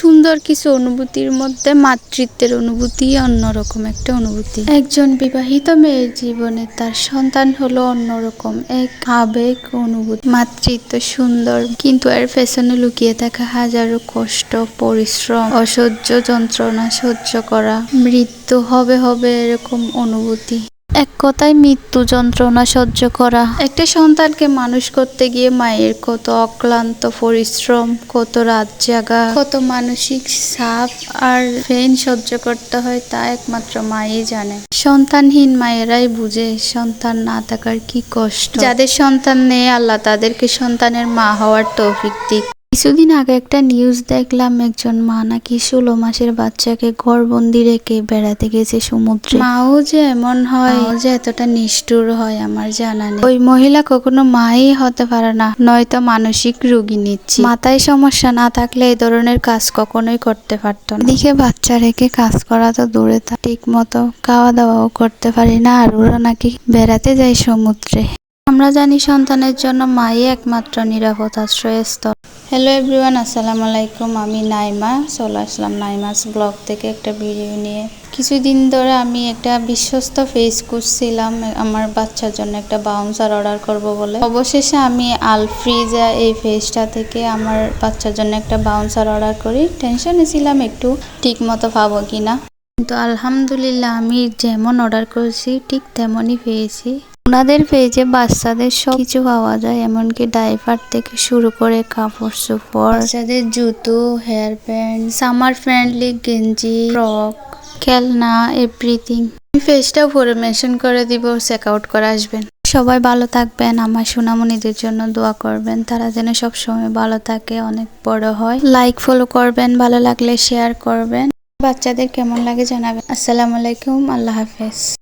সুন্দর কিছু অনুভূতির মধ্যে মাতৃত্বের অনুভূতি অন্যরকম একটা অনুভূতি। একজন বিবাহিত মেয়ের জীবনে তার সন্তান হলো অন্যরকম এক আবেগ অনুভূতি। মাতৃত্ব সুন্দর, কিন্তু এর পেছনে লুকিয়ে থাকা হাজারো কষ্ট, পরিশ্রম, অসহ্য যন্ত্রণা সহ্য করা, মৃত্যু হবে হবে এরকম অনুভূতি। এক কথায় মৃত্যু যন্ত্রণা সহ্য করা। একটা সন্তানকে মানুষ করতে গিয়ে মায়ের কত অক্লান্ত পরিশ্রম, কত রাত জাগা, কত মানসিক চাপ আর ফেন সহ্য করতে হয় তা একমাত্র মাই জানে। সন্তানহীন মায়েরাই বুঝে সন্তান না থাকার কি কষ্ট। যাদের সন্তান নেই, আল্লাহ তাদেরকে সন্তানের মা হওয়ার তৌফিক দিক। কিছুদিন আগে একটা নিউজ দেখলাম একজন মা নাকি ষোলো মাসের বাচ্চাকে ঘরবন্দি রেখে বেড়াতে গেছে সমুদ্রে। মাও যে এমন হয়। যে এতটা নিষ্ঠুর হয় আমার জানা নেই। ওই মহিলা কখনো মাই হতে পারে না নয়তো মানসিক রোগী নিচ্ছে। মাথায় সমস্যা না থাকলে এই ধরনের কাজ কখনোই করতে পারতো না। দিকে বাচ্চা রেখে কাজ করা তো দূরে থাক ঠিক মতো খাওয়া দাওয়াও করতে পারি না আর ওরা নাকি বেড়াতে যায় সমুদ্রে। আমরা জানি সন্তানের জন্য মাই একমাত্র নিরাপদ আশ্রয়স্থল। হ্যালো এভরিওয়ান আসসালামু আলাইকুম। আমি নাইমা, চলে আসলাম নাইমাস ব্লগ থেকে একটা ভিডিও নিয়ে। কিছুদিন ধরে আমি একটা বিশ্বস্ত ফেস করছিলাম আমার বাচ্চার জন্য একটা বাউন্সার অর্ডার করব বলে। অবশেষে আমি আলফ্রিজা এই ফেসটা থেকে আমার বাচ্চার জন্য একটা বাউন্সার অর্ডার করি। টেনশনে ছিলাম, একটু ঠিক মতো পাবো কিনা। কিন্তু আলহামদুলিল্লাহ, আমি যেমন অর্ডার করেছি, ঠিক তেমনই পেয়েছি। ওনাদের পেজে বাচ্চাদের সব কিছু পাওয়া যায়, এমনকি ডাইভার থেকে শুরু করে কাপড় চোপড়, বাচ্চাদের জুতো, হেয়ার প্যান্ট সামার ফ্রেন্ডলি গেঞ্জি, ফ্রক, খেলনা, এভরিথিং। ফেসটাও পরে মেনশন করে দিব, চেক আউট করে আসবেন। সবাই ভালো থাকবেন, আমার সোনামণিদের জন্য দোয়া করবেন, তারা যেন সব সময় ভালো থাকে, অনেক বড় হয়। লাইক ফলো করবেন, ভালো লাগলে শেয়ার করবেন। বাচ্চাদের কেমন লাগে জানাবেন। আসসালামু আলাইকুম, আল্লাহ হাফেজ।